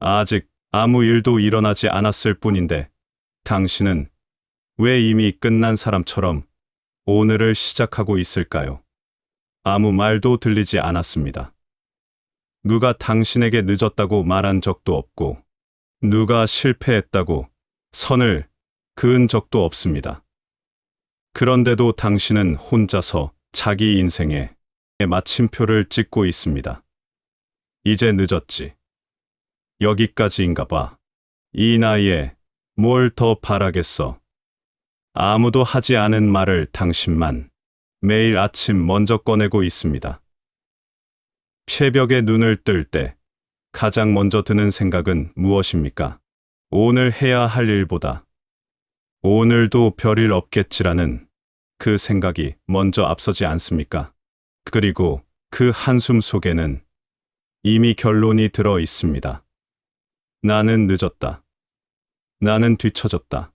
아직 아무 일도 일어나지 않았을 뿐인데 당신은 왜 이미 끝난 사람처럼 오늘을 시작하고 있을까요? 아무 말도 들리지 않았습니다. 누가 당신에게 늦었다고 말한 적도 없고, 누가 실패했다고 선을 그은 적도 없습니다. 그런데도 당신은 혼자서 자기 인생에 마침표를 찍고 있습니다. 이제 늦었지. 여기까지인가 봐. 이 나이에 뭘 더 바라겠어. 아무도 하지 않은 말을 당신만 매일 아침 먼저 꺼내고 있습니다. 새벽에 눈을 뜰 때 가장 먼저 드는 생각은 무엇입니까? 오늘 해야 할 일보다 오늘도 별일 없겠지라는 그 생각이 먼저 앞서지 않습니까? 그리고 그 한숨 속에는 이미 결론이 들어 있습니다. 나는 늦었다. 나는 뒤처졌다.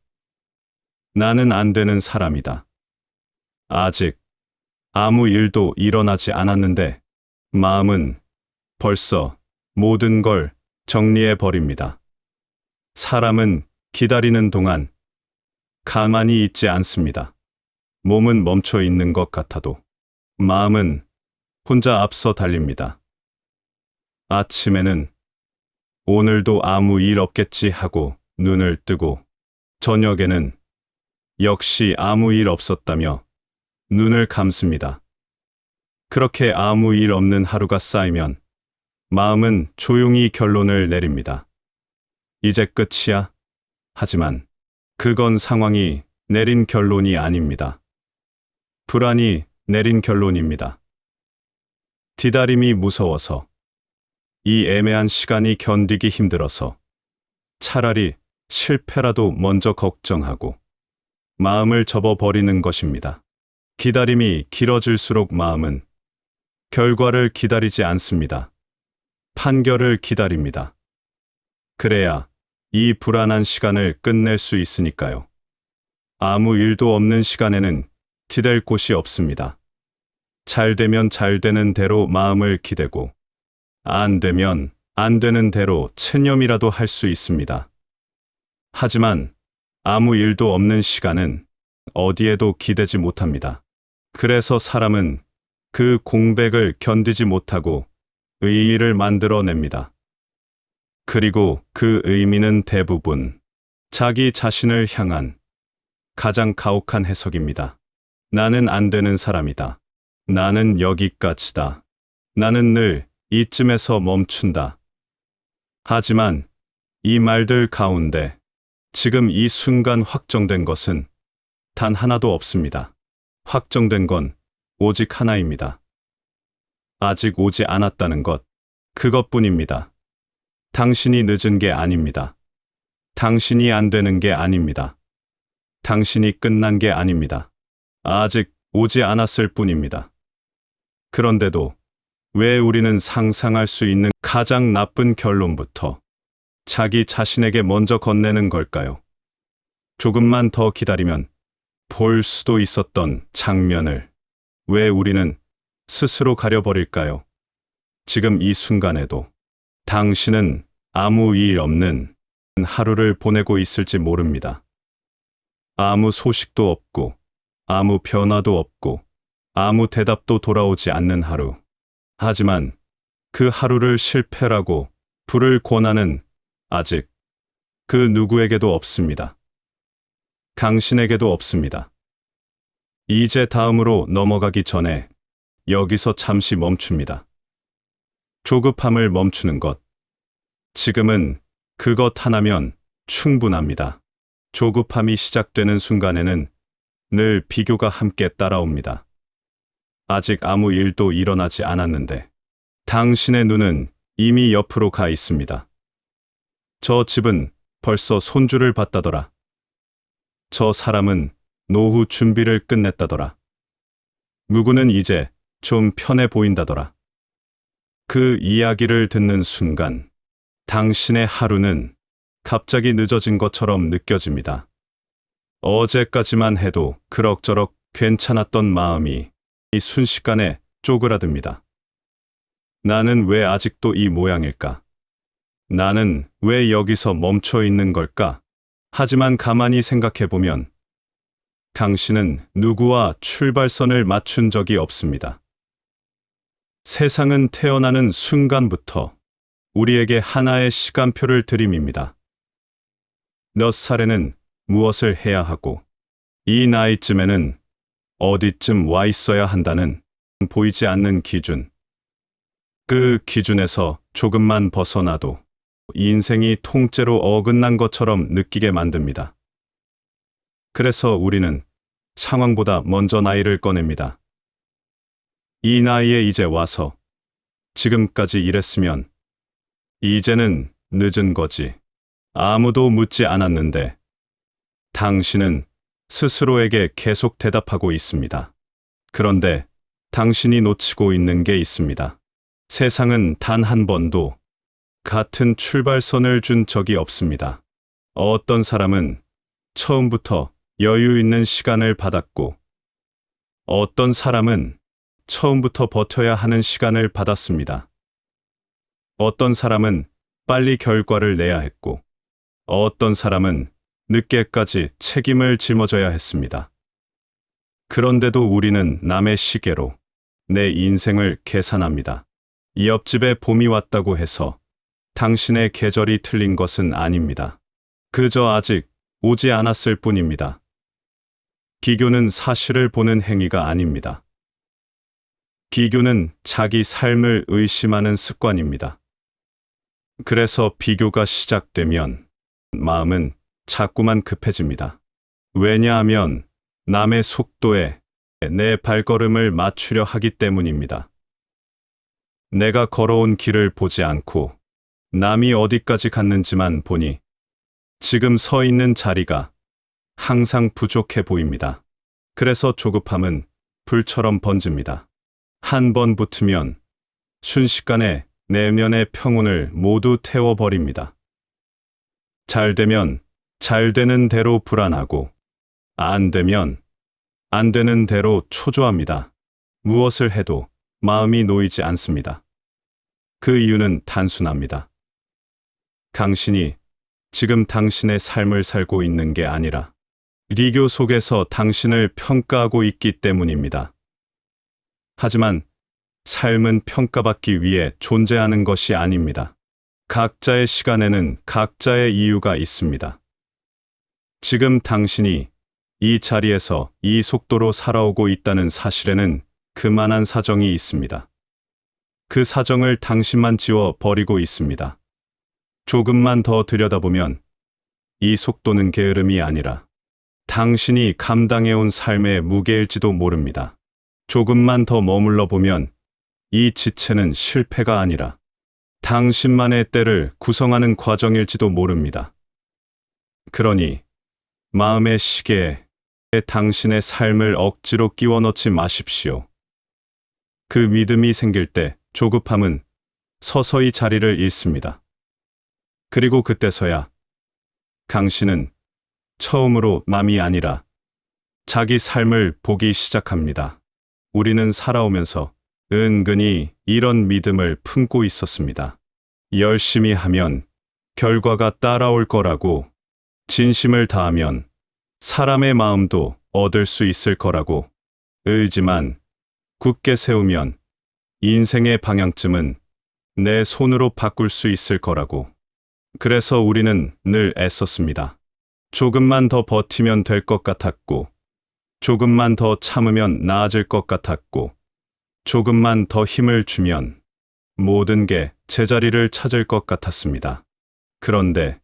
나는 안 되는 사람이다. 아직 아무 일도 일어나지 않았는데 마음은 벌써 모든 걸 정리해 버립니다. 사람은 기다리는 동안 가만히 있지 않습니다. 몸은 멈춰 있는 것 같아도 마음은 혼자 앞서 달립니다. 아침에는 오늘도 아무 일 없겠지 하고 눈을 뜨고 저녁에는 역시 아무 일 없었다며 눈을 감습니다. 그렇게 아무 일 없는 하루가 쌓이면 마음은 조용히 결론을 내립니다. 이제 끝이야. 하지만 그건 상황이 내린 결론이 아닙니다. 불안이 내린 결론입니다. 디다림이 무서워서 이 애매한 시간이 견디기 힘들어서 차라리 실패라도 먼저 걱정하고 마음을 접어버리는 것입니다. 기다림이 길어질수록 마음은 결과를 기다리지 않습니다. 판결을 기다립니다. 그래야 이 불안한 시간을 끝낼 수 있으니까요. 아무 일도 없는 시간에는 기댈 곳이 없습니다. 잘 되면 잘 되는 대로 마음을 기대고, 안 되면 안 되는 대로 체념이라도 할 수 있습니다. 하지만 아무 일도 없는 시간은 어디에도 기대지 못합니다. 그래서 사람은 그 공백을 견디지 못하고 의의를 만들어냅니다. 그리고 그 의미는 대부분 자기 자신을 향한 가장 가혹한 해석입니다. 나는 안 되는 사람이다. 나는 여기까지다. 나는 늘 이쯤에서 멈춘다. 하지만 이 말들 가운데 지금 이 순간 확정된 것은 단 하나도 없습니다. 확정된 건 오직 하나입니다. 아직 오지 않았다는 것, 그것뿐입니다. 당신이 늦은 게 아닙니다. 당신이 안 되는 게 아닙니다. 당신이 끝난 게 아닙니다. 아직 오지 않았을 뿐입니다. 그런데도 왜 우리는 상상할 수 있는 가장 나쁜 결론부터 자기 자신에게 먼저 건네는 걸까요? 조금만 더 기다리면 볼 수도 있었던 장면을 왜 우리는 스스로 가려버릴까요? 지금 이 순간에도 당신은 아무 일 없는 하루를 보내고 있을지 모릅니다. 아무 소식도 없고, 아무 변화도 없고, 아무 대답도 돌아오지 않는 하루. 하지만 그 하루를 실패라고 부를 권한은 아직 그 누구에게도 없습니다. 당신에게도 없습니다. 이제 다음으로 넘어가기 전에 여기서 잠시 멈춥니다. 조급함을 멈추는 것. 지금은 그것 하나면 충분합니다. 조급함이 시작되는 순간에는 늘 비교가 함께 따라옵니다. 아직 아무 일도 일어나지 않았는데 당신의 눈은 이미 옆으로 가 있습니다. 저 집은 벌써 손주를 봤다더라. 저 사람은 노후 준비를 끝냈다더라. 누구는 이제 좀 편해 보인다더라. 그 이야기를 듣는 순간 당신의 하루는 갑자기 늦어진 것처럼 느껴집니다. 어제까지만 해도 그럭저럭 괜찮았던 마음이 이 순식간에 쪼그라듭니다. 나는 왜 아직도 이 모양일까? 나는 왜 여기서 멈춰 있는 걸까? 하지만 가만히 생각해 보면 당신은 누구와 출발선을 맞춘 적이 없습니다. 세상은 태어나는 순간부터 우리에게 하나의 시간표를 들이밉니다. 몇 살에는 무엇을 해야 하고, 이 나이쯤에는 어디쯤 와 있어야 한다는 보이지 않는 기준. 그 기준에서 조금만 벗어나도 인생이 통째로 어긋난 것처럼 느끼게 만듭니다. 그래서 우리는 상황보다 먼저 나이를 꺼냅니다. 이 나이에 이제 와서 지금까지 이랬으면 이제는 늦은 거지. 아무도 묻지 않았는데 당신은 스스로에게 계속 대답하고 있습니다. 그런데 당신이 놓치고 있는 게 있습니다. 세상은 단 한 번도 같은 출발선을 준 적이 없습니다. 어떤 사람은 처음부터 여유 있는 시간을 받았고, 어떤 사람은 처음부터 버텨야 하는 시간을 받았습니다. 어떤 사람은 빨리 결과를 내야 했고, 어떤 사람은 늦게까지 책임을 짊어져야 했습니다. 그런데도 우리는 남의 시계로 내 인생을 계산합니다. 옆집에 봄이 왔다고 해서 당신의 계절이 틀린 것은 아닙니다. 그저 아직 오지 않았을 뿐입니다. 기교는 사실을 보는 행위가 아닙니다. 기교는 자기 삶을 의심하는 습관입니다. 그래서 비교가 시작되면 마음은 자꾸만 급해집니다. 왜냐하면 남의 속도에 내 발걸음을 맞추려 하기 때문입니다. 내가 걸어온 길을 보지 않고 남이 어디까지 갔는지만 보니 지금 서 있는 자리가 항상 부족해 보입니다. 그래서 조급함은 불처럼 번집니다. 한 번 붙으면 순식간에 내면의 평온을 모두 태워버립니다. 잘 되면 잘 되는 대로 불안하고, 안 되면 안 되는 대로 초조합니다. 무엇을 해도 마음이 놓이지 않습니다. 그 이유는 단순합니다. 당신이 지금 당신의 삶을 살고 있는 게 아니라 리교 속에서 당신을 평가하고 있기 때문입니다. 하지만 삶은 평가받기 위해 존재하는 것이 아닙니다. 각자의 시간에는 각자의 이유가 있습니다. 지금 당신이 이 자리에서 이 속도로 살아오고 있다는 사실에는 그만한 사정이 있습니다. 그 사정을 당신만 지워 버리고 있습니다. 조금만 더 들여다보면 이 속도는 게으름이 아니라 당신이 감당해온 삶의 무게일지도 모릅니다. 조금만 더 머물러 보면 이 지체는 실패가 아니라 당신만의 때를 구성하는 과정일지도 모릅니다. 그러니 마음의 시계에 당신의 삶을 억지로 끼워 넣지 마십시오. 그 믿음이 생길 때 조급함은 서서히 자리를 잃습니다. 그리고 그때서야 당신은 처음으로 남이 아니라 자기 삶을 보기 시작합니다. 우리는 살아오면서 은근히 이런 믿음을 품고 있었습니다. 열심히 하면 결과가 따라올 거라고, 진심을 다하면 사람의 마음도 얻을 수 있을 거라고, 의지만 굳게 세우면 인생의 방향쯤은 내 손으로 바꿀 수 있을 거라고. 그래서 우리는 늘 애썼습니다. 조금만 더 버티면 될 것 같았고, 조금만 더 참으면 나아질 것 같았고, 조금만 더 힘을 주면 모든 게 제자리를 찾을 것 같았습니다. 그런데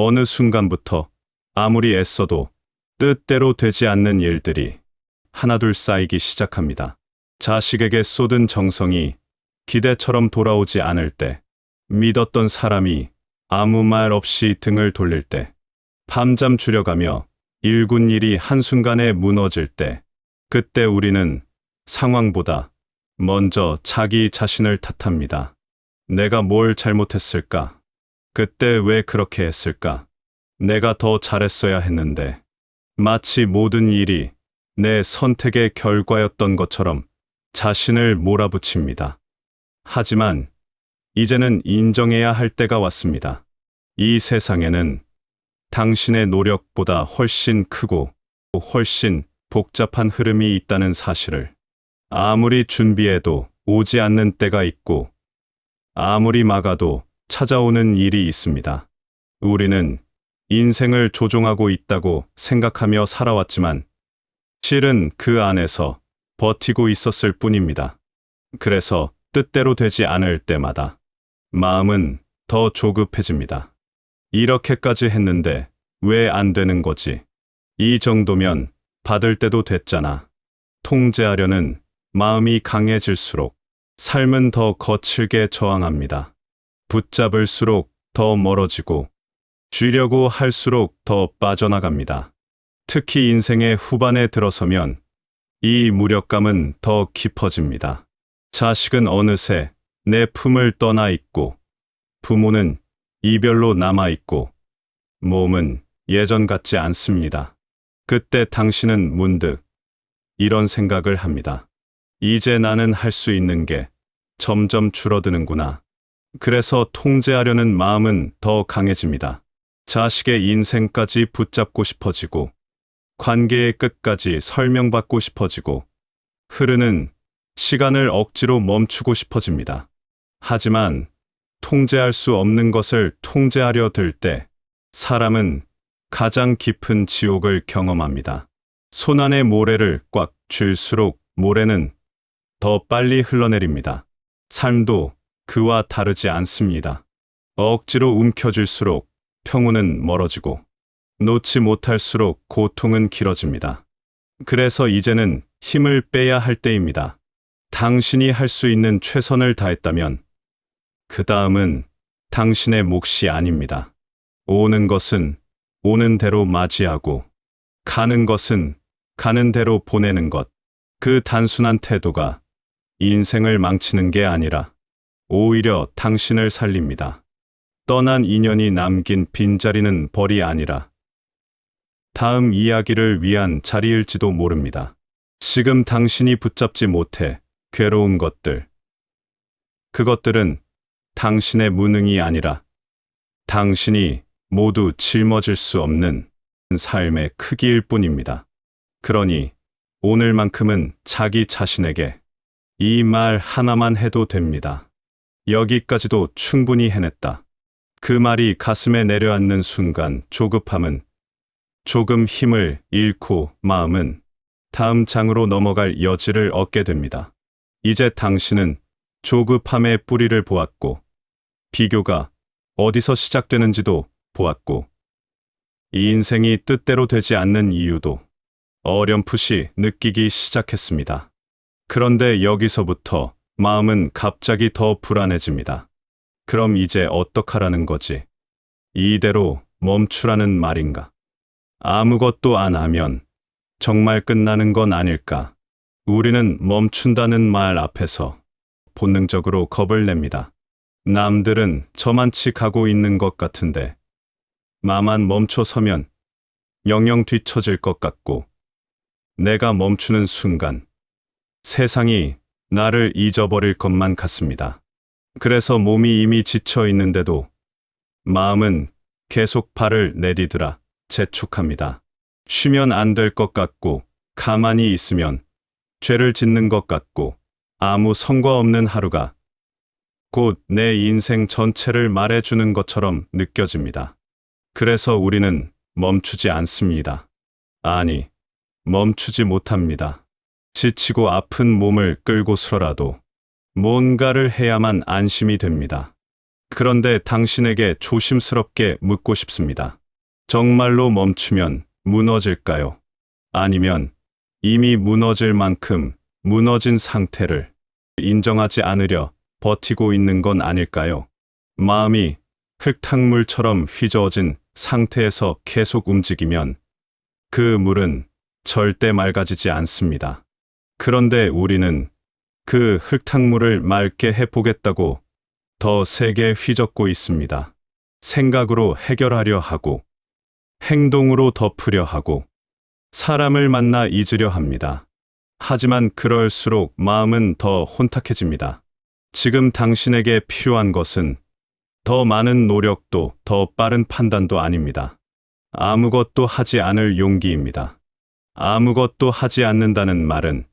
어느 순간부터 아무리 애써도 뜻대로 되지 않는 일들이 하나둘 쌓이기 시작합니다. 자식에게 쏟은 정성이 기대처럼 돌아오지 않을 때, 믿었던 사람이 아무 말 없이 등을 돌릴 때, 밤잠 줄여가며 일군 일이 한순간에 무너질 때, 그때 우리는 상황보다 먼저 자기 자신을 탓합니다. 내가 뭘 잘못했을까? 그때 왜 그렇게 했을까? 내가 더 잘했어야 했는데. 마치 모든 일이 내 선택의 결과였던 것처럼 자신을 몰아붙입니다. 하지만 이제는 인정해야 할 때가 왔습니다. 이 세상에는 당신의 노력보다 훨씬 크고 훨씬 복잡한 흐름이 있다는 사실을 아무리 준비해도 오지 않는 때가 있고 아무리 막아도 찾아오는 일이 있습니다. 우리는 인생을 조종하고 있다고 생각하며 살아왔지만 실은 그 안에서 버티고 있었을 뿐입니다. 그래서 뜻대로 되지 않을 때마다 마음은 더 조급해집니다. 이렇게까지 했는데 왜 안 되는 거지? 이 정도면 받을 때도 됐잖아. 통제하려는 마음이 강해질수록 삶은 더 거칠게 저항합니다. 붙잡을수록 더 멀어지고 쥐려고 할수록 더 빠져나갑니다. 특히 인생의 후반에 들어서면 이 무력감은 더 깊어집니다. 자식은 어느새 내 품을 떠나 있고 부모는 이별로 남아 있고 몸은 예전 같지 않습니다. 그때 당신은 문득 이런 생각을 합니다. 이제 나는 할 수 있는 게 점점 줄어드는구나. 그래서 통제하려는 마음은 더 강해집니다. 자식의 인생까지 붙잡고 싶어지고 관계의 끝까지 설명받고 싶어지고 흐르는 시간을 억지로 멈추고 싶어집니다. 하지만 통제할 수 없는 것을 통제하려 들 때 사람은 가장 깊은 지옥을 경험합니다. 손안의 모래를 꽉 쥘수록 모래는 더 빨리 흘러내립니다. 삶도 그와 다르지 않습니다. 억지로 움켜쥘수록 평온은 멀어지고 놓지 못할수록 고통은 길어집니다. 그래서 이제는 힘을 빼야 할 때입니다. 당신이 할 수 있는 최선을 다했다면 그 다음은 당신의 몫이 아닙니다. 오는 것은 오는 대로 맞이하고 가는 것은 가는 대로 보내는 것. 그 단순한 태도가 인생을 망치는 게 아니라 오히려 당신을 살립니다. 떠난 인연이 남긴 빈자리는 벌이 아니라 다음 이야기를 위한 자리일지도 모릅니다. 지금 당신이 붙잡지 못해 괴로운 것들. 그것들은 당신의 무능이 아니라 당신이 모두 짊어질 수 없는 삶의 크기일 뿐입니다. 그러니 오늘만큼은 자기 자신에게 이 말 하나만 해도 됩니다. 여기까지도 충분히 해냈다. 그 말이 가슴에 내려앉는 순간 조급함은 조금 힘을 잃고 마음은 다음 장으로 넘어갈 여지를 얻게 됩니다. 이제 당신은 조급함의 뿌리를 보았고 비교가 어디서 시작되는지도 보았고 이 인생이 뜻대로 되지 않는 이유도 어렴풋이 느끼기 시작했습니다. 그런데 여기서부터 마음은 갑자기 더 불안해집니다. 그럼 이제 어떡하라는 거지? 이대로 멈추라는 말인가? 아무것도 안 하면 정말 끝나는 건 아닐까? 우리는 멈춘다는 말 앞에서 본능적으로 겁을 냅니다. 남들은 저만치 가고 있는 것 같은데 마만 멈춰 서면 영영 뒤처질 것 같고 내가 멈추는 순간 세상이 나를 잊어버릴 것만 같습니다. 그래서 몸이 이미 지쳐 있는데도 마음은 계속 발을 내디드라 재촉합니다. 쉬면 안 될 것 같고 가만히 있으면 죄를 짓는 것 같고 아무 성과 없는 하루가 곧 내 인생 전체를 말해주는 것처럼 느껴집니다. 그래서 우리는 멈추지 않습니다. 아니, 멈추지 못합니다. 지치고 아픈 몸을 끌고서라도 뭔가를 해야만 안심이 됩니다. 그런데 당신에게 조심스럽게 묻고 싶습니다. 정말로 멈추면 무너질까요? 아니면 이미 무너질 만큼 무너진 상태를 인정하지 않으려 버티고 있는 건 아닐까요? 마음이 흙탕물처럼 휘저어진 상태에서 계속 움직이면 그 물은 절대 맑아지지 않습니다. 그런데 우리는 그 흙탕물을 맑게 해보겠다고 더 세게 휘젓고 있습니다. 생각으로 해결하려 하고, 행동으로 덮으려 하고, 사람을 만나 잊으려 합니다. 하지만 그럴수록 마음은 더 혼탁해집니다. 지금 당신에게 필요한 것은 더 많은 노력도 더 빠른 판단도 아닙니다. 아무것도 하지 않을 용기입니다. 아무것도 하지 않는다는 말은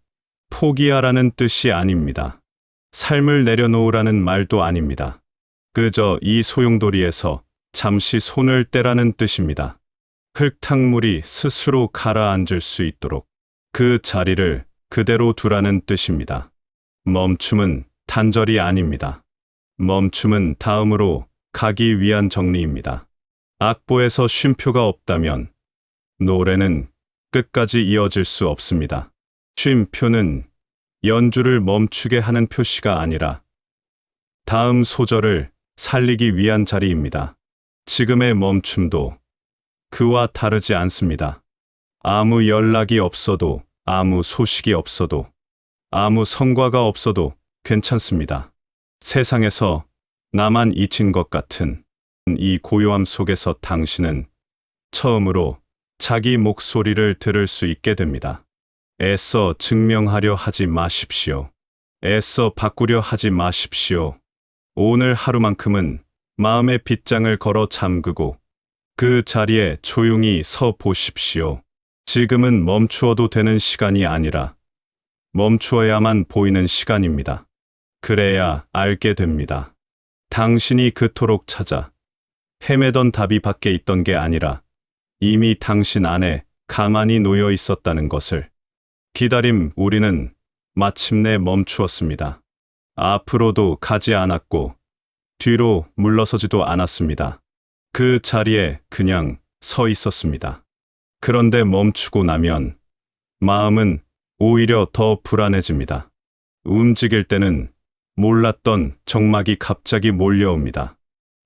포기하라는 뜻이 아닙니다. 삶을 내려놓으라는 말도 아닙니다. 그저 이 소용돌이에서 잠시 손을 떼라는 뜻입니다. 흙탕물이 스스로 가라앉을 수 있도록 그 자리를 그대로 두라는 뜻입니다. 멈춤은 단절이 아닙니다. 멈춤은 다음으로 가기 위한 정리입니다. 악보에서 쉼표가 없다면 노래는 끝까지 이어질 수 없습니다. 쉼표는 연주를 멈추게 하는 표시가 아니라 다음 소절을 살리기 위한 자리입니다. 지금의 멈춤도 그와 다르지 않습니다. 아무 연락이 없어도, 아무 소식이 없어도, 아무 성과가 없어도 괜찮습니다. 세상에서 나만 잊힌 것 같은 이 고요함 속에서 당신은 처음으로 자기 목소리를 들을 수 있게 됩니다. 애써 증명하려 하지 마십시오. 애써 바꾸려 하지 마십시오. 오늘 하루만큼은 마음의 빗장을 걸어 잠그고 그 자리에 조용히 서 보십시오. 지금은 멈추어도 되는 시간이 아니라 멈추어야만 보이는 시간입니다. 그래야 알게 됩니다. 당신이 그토록 찾아 헤매던 답이 밖에 있던 게 아니라 이미 당신 안에 가만히 놓여 있었다는 것을 기다림 우리는 마침내 멈추었습니다. 앞으로도 가지 않았고 뒤로 물러서지도 않았습니다. 그 자리에 그냥 서 있었습니다. 그런데 멈추고 나면 마음은 오히려 더 불안해집니다. 움직일 때는 몰랐던 정막이 갑자기 몰려옵니다.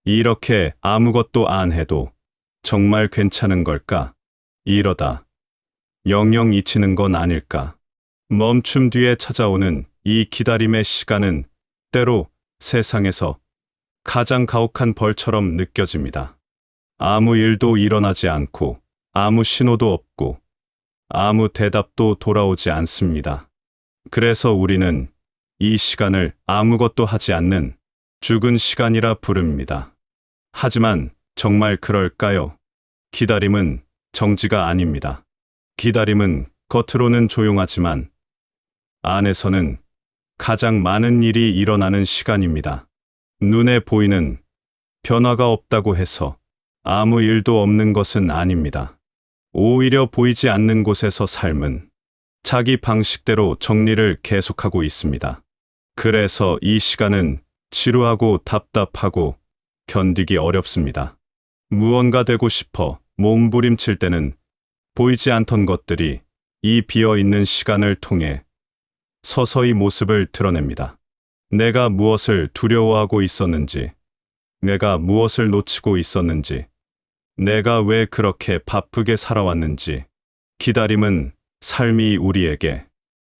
이렇게 아무것도 안 해도 정말 괜찮은 걸까? 이러다 영영 잊히는 건 아닐까? 멈춤 뒤에 찾아오는 이 기다림의 시간은 때로 세상에서 가장 가혹한 벌처럼 느껴집니다. 아무 일도 일어나지 않고 아무 신호도 없고 아무 대답도 돌아오지 않습니다. 그래서 우리는 이 시간을 아무것도 하지 않는 죽은 시간이라 부릅니다. 하지만 정말 그럴까요? 기다림은 정지가 아닙니다. 기다림은 겉으로는 조용하지만 안에서는 가장 많은 일이 일어나는 시간입니다. 눈에 보이는 변화가 없다고 해서 아무 일도 없는 것은 아닙니다. 오히려 보이지 않는 곳에서 삶은 자기 방식대로 정리를 계속하고 있습니다. 그래서 이 시간은 지루하고 답답하고 견디기 어렵습니다. 무언가 되고 싶어 몸부림칠 때는 보이지 않던 것들이 이 비어 있는 시간을 통해 서서히 모습을 드러냅니다. 내가 무엇을 두려워하고 있었는지, 내가 무엇을 놓치고 있었는지, 내가 왜 그렇게 바쁘게 살아왔는지, 기다림은 삶이 우리에게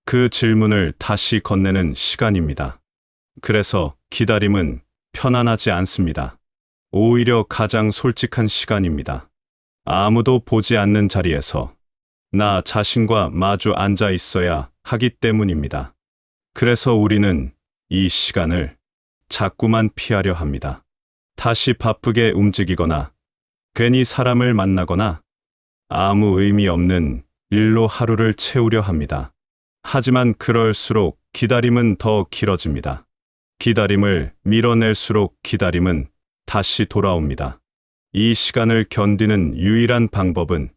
그 질문을 다시 건네는 시간입니다. 그래서 기다림은 편안하지 않습니다. 오히려 가장 솔직한 시간입니다. 아무도 보지 않는 자리에서 나 자신과 마주 앉아 있어야 하기 때문입니다. 그래서 우리는 이 시간을 자꾸만 피하려 합니다. 다시 바쁘게 움직이거나 괜히 사람을 만나거나 아무 의미 없는 일로 하루를 채우려 합니다. 하지만 그럴수록 기다림은 더 길어집니다. 기다림을 밀어낼수록 기다림은 다시 돌아옵니다. 이 시간을 견디는 유일한 방법은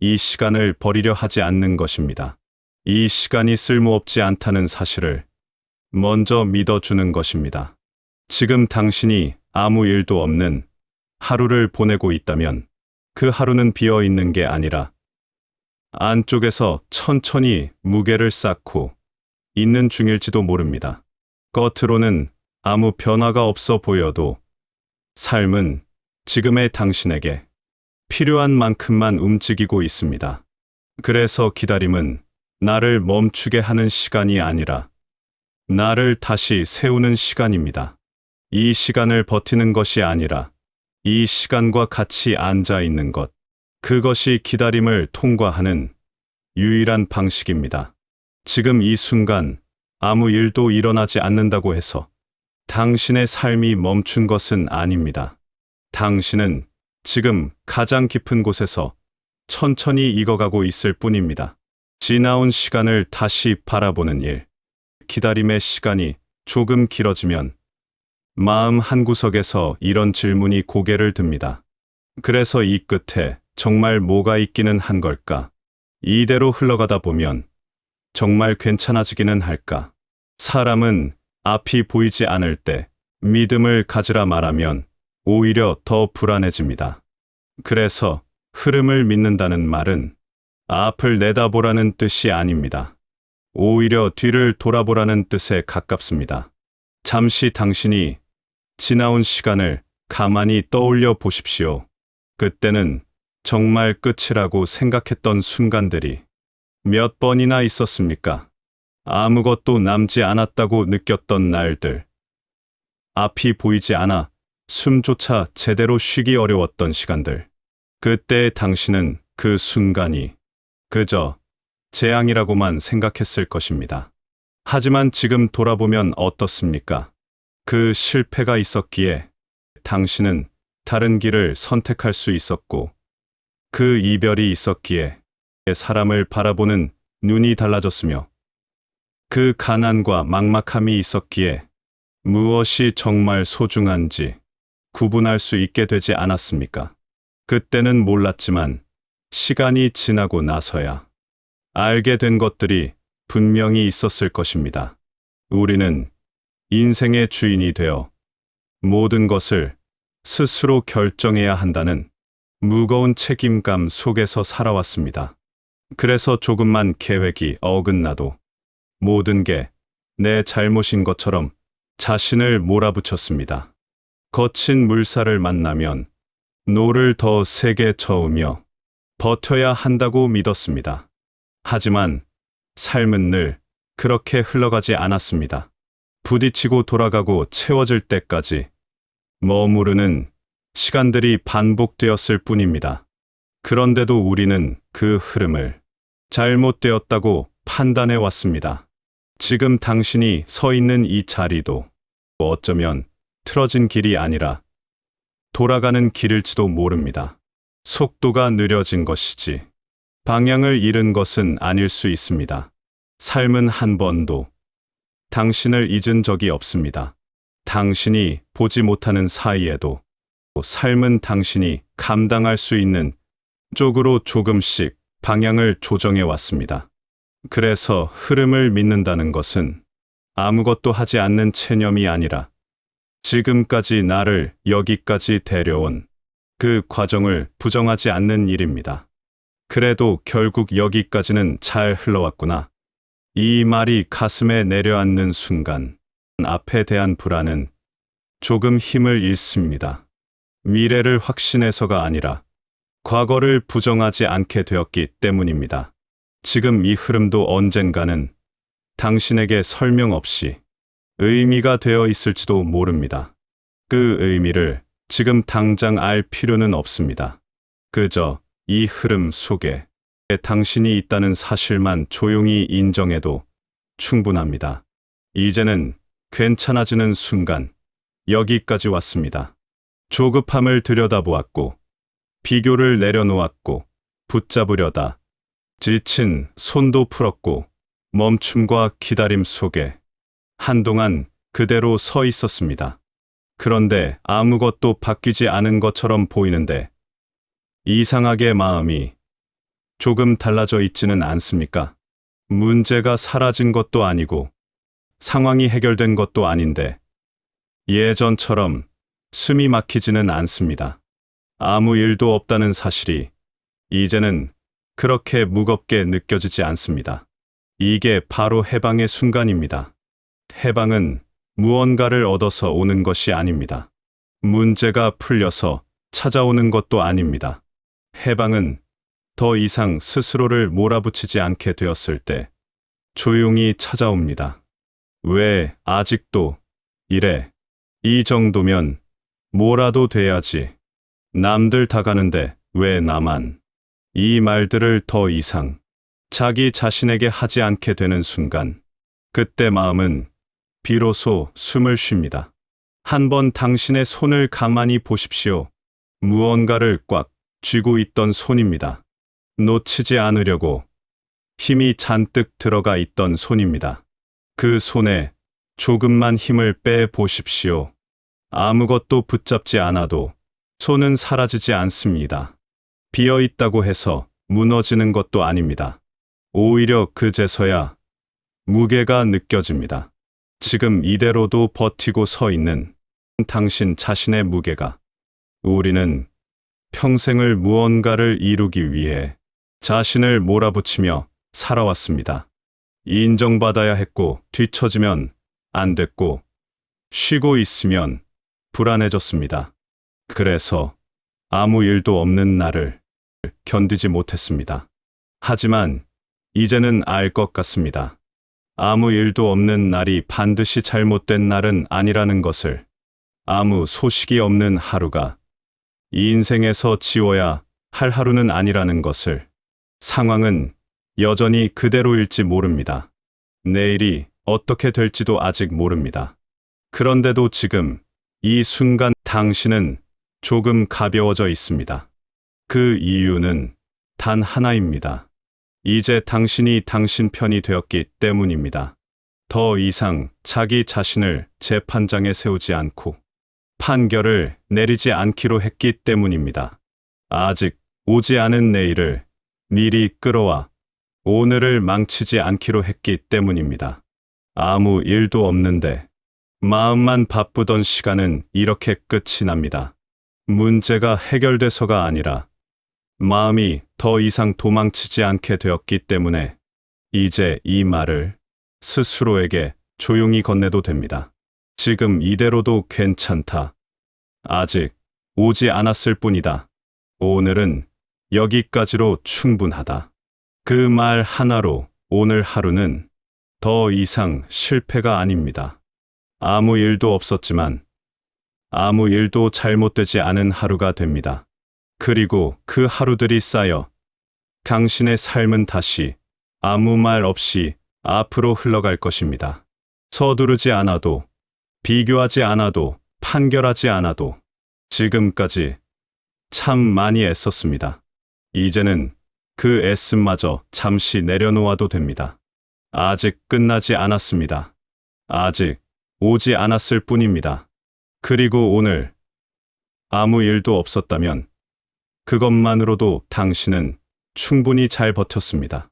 이 시간을 버리려 하지 않는 것입니다. 이 시간이 쓸모없지 않다는 사실을 먼저 믿어주는 것입니다. 지금 당신이 아무 일도 없는 하루를 보내고 있다면 그 하루는 비어 있는 게 아니라 안쪽에서 천천히 무게를 쌓고 있는 중일지도 모릅니다. 겉으로는 아무 변화가 없어 보여도 삶은 지금의 당신에게 필요한 만큼만 움직이고 있습니다. 그래서 기다림은 나를 멈추게 하는 시간이 아니라 나를 다시 세우는 시간입니다. 이 시간을 버티는 것이 아니라 이 시간과 같이 앉아 있는 것. 그것이 기다림을 통과하는 유일한 방식입니다. 지금 이 순간 아무 일도 일어나지 않는다고 해서 당신의 삶이 멈춘 것은 아닙니다. 당신은 지금 가장 깊은 곳에서 천천히 익어가고 있을 뿐입니다. 지나온 시간을 다시 바라보는 일. 기다림의 시간이 조금 길어지면 마음 한구석에서 이런 질문이 고개를 듭니다. 그래서 이 끝에 정말 뭐가 있기는 한 걸까? 이대로 흘러가다 보면 정말 괜찮아지기는 할까? 사람은 앞이 보이지 않을 때 믿음을 가지라 말하면 오히려 더 불안해집니다. 그래서 흐름을 믿는다는 말은 앞을 내다보라는 뜻이 아닙니다. 오히려 뒤를 돌아보라는 뜻에 가깝습니다. 잠시 당신이 지나온 시간을 가만히 떠올려 보십시오. 그때는 정말 끝이라고 생각했던 순간들이 몇 번이나 있었습니까? 아무것도 남지 않았다고 느꼈던 날들. 앞이 보이지 않아 숨조차 제대로 쉬기 어려웠던 시간들. 그때 당신은 그 순간이 그저 재앙이라고만 생각했을 것입니다. 하지만 지금 돌아보면 어떻습니까? 그 실패가 있었기에 당신은 다른 길을 선택할 수 있었고 그 이별이 있었기에 사람을 바라보는 눈이 달라졌으며 그 가난과 막막함이 있었기에 무엇이 정말 소중한지 구분할 수 있게 되지 않았습니까? 그때는 몰랐지만 시간이 지나고 나서야 알게 된 것들이 분명히 있었을 것입니다. 우리는 인생의 주인이 되어 모든 것을 스스로 결정해야 한다는 무거운 책임감 속에서 살아왔습니다. 그래서 조금만 계획이 어긋나도 모든 게 내 잘못인 것처럼 자신을 몰아붙였습니다. 거친 물살을 만나면 노를 더 세게 저으며 버텨야 한다고 믿었습니다. 하지만 삶은 늘 그렇게 흘러가지 않았습니다. 부딪히고 돌아가고 채워질 때까지 머무르는 시간들이 반복되었을 뿐입니다. 그런데도 우리는 그 흐름을 잘못되었다고 판단해 왔습니다. 지금 당신이 서 있는 이 자리도 어쩌면 틀어진 길이 아니라 돌아가는 길일지도 모릅니다. 속도가 느려진 것이지 방향을 잃은 것은 아닐 수 있습니다. 삶은 한 번도 당신을 잊은 적이 없습니다. 당신이 보지 못하는 사이에도 삶은 당신이 감당할 수 있는 쪽으로 조금씩 방향을 조정해 왔습니다. 그래서 흐름을 믿는다는 것은 아무것도 하지 않는 체념이 아니라 지금까지 나를 여기까지 데려온 그 과정을 부정하지 않는 일입니다. 그래도 결국 여기까지는 잘 흘러왔구나. 이 말이 가슴에 내려앉는 순간 앞에 대한 불안은 조금 힘을 잃습니다. 미래를 확신해서가 아니라 과거를 부정하지 않게 되었기 때문입니다. 지금 이 흐름도 언젠가는 당신에게 설명 없이 의미가 되어 있을지도 모릅니다. 그 의미를 지금 당장 알 필요는 없습니다. 그저 이 흐름 속에 당신이 있다는 사실만 조용히 인정해도 충분합니다. 이제는 괜찮아지는 순간 여기까지 왔습니다. 조급함을 들여다보았고 비교를 내려놓았고 붙잡으려다 지친 손도 풀었고 멈춤과 기다림 속에 한동안 그대로 서 있었습니다. 그런데 아무것도 바뀌지 않은 것처럼 보이는데 이상하게 마음이 조금 달라져 있지는 않습니까? 문제가 사라진 것도 아니고 상황이 해결된 것도 아닌데 예전처럼 숨이 막히지는 않습니다. 아무 일도 없다는 사실이 이제는 그렇게 무겁게 느껴지지 않습니다. 이게 바로 해방의 순간입니다. 해방은 무언가를 얻어서 오는 것이 아닙니다. 문제가 풀려서 찾아오는 것도 아닙니다. 해방은 더 이상 스스로를 몰아붙이지 않게 되었을 때 조용히 찾아옵니다. 왜 아직도 이래? 이 정도면 뭐라도 돼야지. 남들 다 가는데 왜 나만? 이 말들을 더 이상 자기 자신에게 하지 않게 되는 순간, 그때 마음은 비로소 숨을 쉽니다. 한번 당신의 손을 가만히 보십시오. 무언가를 꽉 쥐고 있던 손입니다. 놓치지 않으려고 힘이 잔뜩 들어가 있던 손입니다. 그 손에 조금만 힘을 빼 보십시오. 아무것도 붙잡지 않아도 손은 사라지지 않습니다. 비어 있다고 해서 무너지는 것도 아닙니다. 오히려 그제서야 무게가 느껴집니다. 지금 이대로도 버티고 서 있는 당신 자신의 무게가 우리는 평생을 무언가를 이루기 위해 자신을 몰아붙이며 살아왔습니다. 인정받아야 했고 뒤처지면 안 됐고 쉬고 있으면 불안해졌습니다. 그래서 아무 일도 없는 나를 견디지 못했습니다. 하지만 이제는 알 것 같습니다. 아무 일도 없는 날이 반드시 잘못된 날은 아니라는 것을 아무 소식이 없는 하루가 이 인생에서 지워야 할 하루는 아니라는 것을 상황은 여전히 그대로일지 모릅니다. 내일이 어떻게 될지도 아직 모릅니다. 그런데도 지금 이 순간 당신은 조금 가벼워져 있습니다. 그 이유는 단 하나입니다. 이제 당신이 당신 편이 되었기 때문입니다. 더 이상 자기 자신을 재판장에 세우지 않고 판결을 내리지 않기로 했기 때문입니다. 아직 오지 않은 내일을 미리 끌어와 오늘을 망치지 않기로 했기 때문입니다. 아무 일도 없는데 마음만 바쁘던 시간은 이렇게 끝이 납니다. 문제가 해결돼서가 아니라 마음이 더 이상 도망치지 않게 되었기 때문에 이제 이 말을 스스로에게 조용히 건네도 됩니다. 지금 이대로도 괜찮다. 아직 오지 않았을 뿐이다. 오늘은 여기까지로 충분하다. 그 말 하나로 오늘 하루는 더 이상 실패가 아닙니다. 아무 일도 없었지만 아무 일도 잘못되지 않은 하루가 됩니다. 그리고 그 하루들이 쌓여 당신의 삶은 다시 아무 말 없이 앞으로 흘러갈 것입니다. 서두르지 않아도, 비교하지 않아도, 판결하지 않아도 지금까지 참 많이 애썼습니다. 이제는 그 애씀마저 잠시 내려놓아도 됩니다. 아직 끝나지 않았습니다. 아직 오지 않았을 뿐입니다. 그리고 오늘 아무 일도 없었다면 그것만으로도 당신은 충분히 잘 버텼습니다.